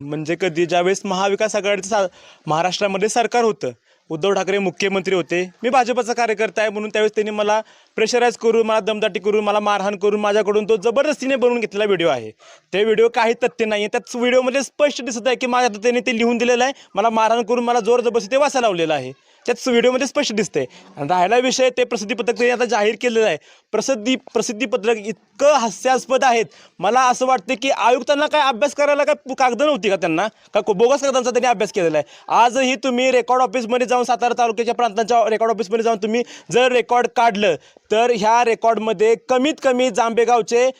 म्हणजे कधी ज्यावेळेस महाविकास आघाडीचं सा महाराष्ट्रामध्ये सरकार होतं उद्धव ठाकरे मुख्यमंत्री होते. मी भाजपचा कार्यकर्ता आहे म्हणून त्यावेळेस त्यांनी मला प्रेशराईज करून मला दमदाटी करून मला मारहाण करून माझ्याकडून तो जबरदस्तीने बनवून घेतलेला व्हिडिओ आहे. ते व्हिडिओ काही तथ्य नाही आहे त्याच व्हिडिओमध्ये स्पष्ट दिसत आहे की माझ्या आता त्यांनी ते लिहून दिलेलं आहे. मला मारहाण करून मला जोर जबरदस्ती ते वाचा लावलेलं आहे. त्याच व्हिडिओमध्ये स्पष्ट दिसते आणि राहिला विषय ते प्रसिद्धीपत्रक त्यांनी आता जाहीर केलेलं आहे. प्रसिद्धी प्रसिद्धीपत्रक इतकं हास्यास्पद आहेत. मला असं वाटतं की आयुक्तांना काय अभ्यास करायला काय कागद कागदं नव्हती का त्यांना? का बोगस कागदांचा त्यांनी अभ्यास केलेला आहे? आजही तुम्ही रेकॉर्ड ऑफिसमध्ये जाऊन सातारा तालुक्याच्या प्रांतांच्या रेकॉर्ड ऑफिसमध्ये जाऊन तुम्ही जर रेकॉर्ड काढलं तर ह्या रेकॉर्डमध्ये कमीत कमी जांबेगावचे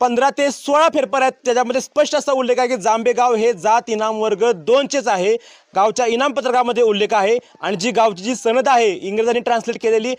पंधरा ते सोळा फेरफार आहेत. त्याच्यामध्ये स्पष्ट असा उल्लेख आहे की जांबेगाव हे जात इनाम वर्ग दोनचेच आहे. गावच्या इनाम पत्रकामध्ये उल्लेख आहे आणि जी गावची जी सनद आहे इंग्रजांनी ट्रान्सलेट केलेली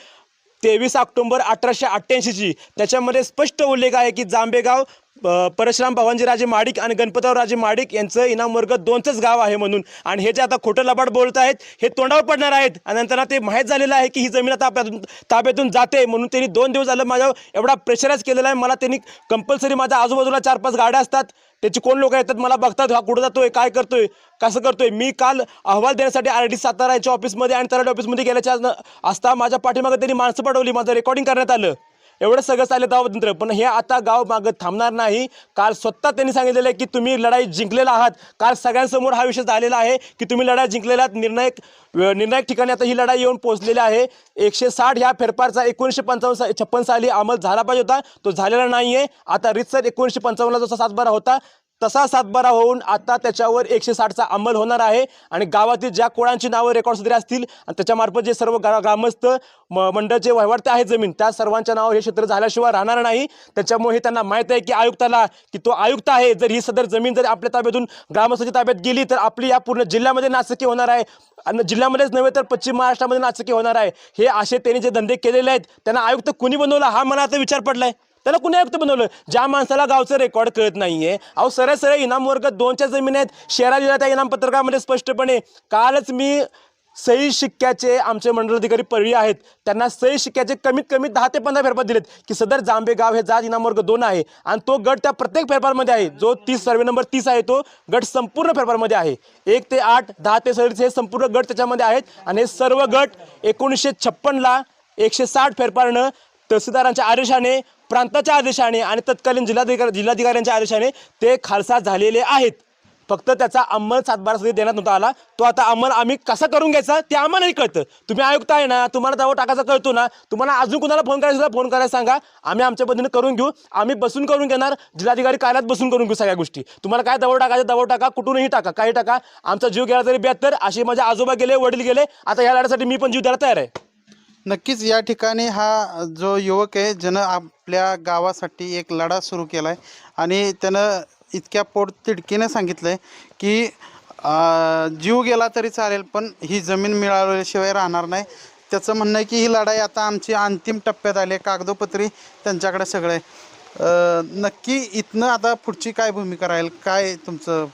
तेवीस ऑक्टोंबर अठराशे अठ्ठ्याऐंशीची त्याच्यामध्ये स्पष्ट उल्लेख आहे की जांबेगाव परशुराम भवानजीराजे माडिक आणि गणपतरावराजे माडिक यांचं इनाम वर्ग दोनचंच गाव आहे म्हणून. आणि हे जे आता खोटं लबाड बोलत आहेत हे तोंडावर पडणार आहेत. आणि नंतर ते माहीत झालेलं आहे की ही जमीन आता ताब्यातून ताब्यातून जाते म्हणून त्यांनी दोन दिवस झालं माझ्या एवढा प्रेशराईज केलेला आहे. मला त्यांनी कंपल्सरी माझ्या आजूबाजूला चार पाच गाड्या असतात. त्याची कोण लोक येतात मला बघतात हा कुठं जातोय काय करतोय कसं करतोय? मी काल अहवाल देण्यासाठी आर डी सातारा याच्या ऑफिसमध्ये आणि तराड ऑफिसमध्ये गेल्याच्या असता माझ्या पाठीमागं त्यांनी माणसं पाठवली माझं रेकॉर्डिंग करण्यात आलं. एवढं सगळं चाललं दावतंत्र पण हे आता गाव मागं थांबणार नाही. काल स्वतः त्यांनी सांगितलेलं आहे की तुम्ही लढाई जिंकलेला आहात. काल सगळ्यांसमोर हा विषय झालेला आहे की तुम्ही लढाई जिंकलेला आहात निर्णायक निर्णायक ठिकाणी आता ही लढाई येऊन पोहोचलेली आहे. एकशे साठ ह्या फेरफारचा एकोणीसशे पंचावन्न सा छप्पन साली अंमल झाला पाहिजे होता. तो झालेला नाही आहे आता रितसर एकोणीसशे पंचावन्नला जसा सातबारा होता तसा सातबारा होऊन आता त्याच्यावर एकशे साठचा अंमल होणार आहे. आणि गावातील ज्या कोळांची नावं रेकॉर्ड वगैरे असतील आणि त्याच्यामार्फत जे सर्व गा ग्रामस्थ म मंडळचे वहिवाटते आहेत जमीन त्या सर्वांच्या नावावर हे क्षेत्र झाल्याशिवाय राहणार नाही. त्याच्यामुळे हे त्यांना माहीत आहे की आयुक्ताला की तो आयुक्त आहे. जर ही सदर जमीन जर आपल्या ताब्यातून ग्रामस्थाच्या ताब्यात गेली तर आपली या पूर्ण जिल्ह्यामध्ये नाचकी होणार आहे. आणि जिल्ह्यामध्येच नव्हे तर पश्चिम महाराष्ट्रामध्ये नाचकी होणार आहे. हे असे त्यांनी जे धंदे केलेले आहेत त्यांना आयुक्त कुणी बनवला हा मला आता विचार आहे त्याला कुणी आयुक्त बनवलं? ज्या माणसाला गावचं रेकॉर्ड कळत नाहीये. अहो सरळ सरळ इनाम वर्ग दोनच्या जमीन आहेत. शेरा जिल्ह्यात त्या इनाम पत्रकामध्ये स्पष्टपणे कालच मी सही शिक्क्याचे आमचे मंडलाधिकारी परळी आहेत. त्यांना सही शिक्क्याचे कमीत कमी दहा ते पंधरा फेरफार दिलेत. की सदर जांबेगाव हे जात इनाम वर्ग दोन आहे. आणि तो गट त्या प्रत्येक फेरफारमध्ये आहे. जो तीस सर्वे नंबर तीस आहे तो गट संपूर्ण फेरफारमध्ये आहे. एक ते आठ दहा ते सदतीस हे संपूर्ण गट त्याच्यामध्ये आहेत. आणि हे सर्व गट एकोणीसशे छप्पनला एकशे साठ फेरफारनं तहसीलदारांच्या आदेशाने प्रांताच्या आदेशाने आणि तत्कालीन जिल्हाधिकारी जिल्हाधिकाऱ्यांच्या आदेशाने ते खालसा झालेले आहेत. फक्त त्याचा अंमल सातबारासाठी देण्यात नव्हता आला. तो आता अंमल आम्ही कसा करून घ्यायचा ते आम्हालाही कळतं. तुम्ही आयुक्त आहे ना तुम्हाला दावा टाकायचा कळतो ना तुम्हाला अजून कुणाला फोन करायचा फोन करायला सांगा. आम्ही आमच्या पद्धतीने करून घेऊ. आम्ही बसून करून घेणार. जिल्हाधिकारी कार्यालयात बसून करून घेऊ सगळ्या गोष्टी. तुम्हाला काय दबाव टाकायचा दबाव टाका कुठूनही टाका काही टाका. आमचा जीव गेला तरी बेहतर असे माझे आजोबा गेले वडील गेले. आता या लढ्यासाठी मी पण जीव द्यायला तयार आहे. नक्कीच या ठिकाणी हा जो युवक आहे ज्यानं आपल्या गावासाठी एक लढा सुरू केला आहे आणि त्यानं इतक्या पोट तिडकीनं सांगितलं आहे की जीव गेला तरी चालेल पण ही जमीन मिळाल्याशिवाय राहणार नाही. त्याचं म्हणणं आहे की ही लढाई आता आमची अंतिम टप्प्यात आली आहे. कागदोपत्री त्यांच्याकडे सगळं. आहे नक्की इथनं आता पुढची काय भूमिका राहील? काय तुमचं?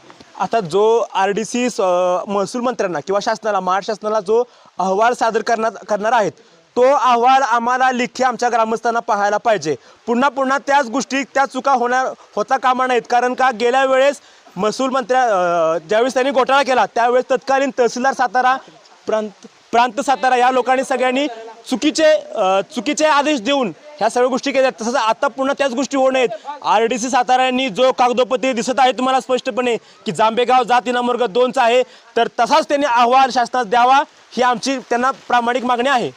आता जो आर डी सी महसूल मंत्र्यांना किंवा शासनाला महाराष्ट्र शासनाला जो अहवाल सादर करण्यात करणार आहेत तो अहवाल आम्हाला लिखी आमच्या ग्रामस्थांना पाहायला पाहिजे. पुन्हा पुन्हा त्याच गोष्टी त्या चुका होणार होता कामा नाहीत. कारण का गेल्या वेळेस महसूल मंत्र्या ज्यावेळेस त्यांनी घोटाळा केला त्यावेळेस तत्कालीन तहसीलदार सातारा प्रांत प्रांत सातारा या लोकांनी सगळ्यांनी चुकीचे चुकीचे आदेश देऊन ह्या सर्व गोष्टी केल्या. तसंच आता पुन्हा त्याच गोष्टी होऊ नयेत. आर डी सी साताऱ्यांनी जो कागदोपत्री दिसत आहे तुम्हाला स्पष्टपणे की जांबेगाव जात इनाम दोनचा आहे तर तसाच त्यांनी अहवाल शासनास द्यावा ही आमची त्यांना प्रामाणिक मागणी आहे.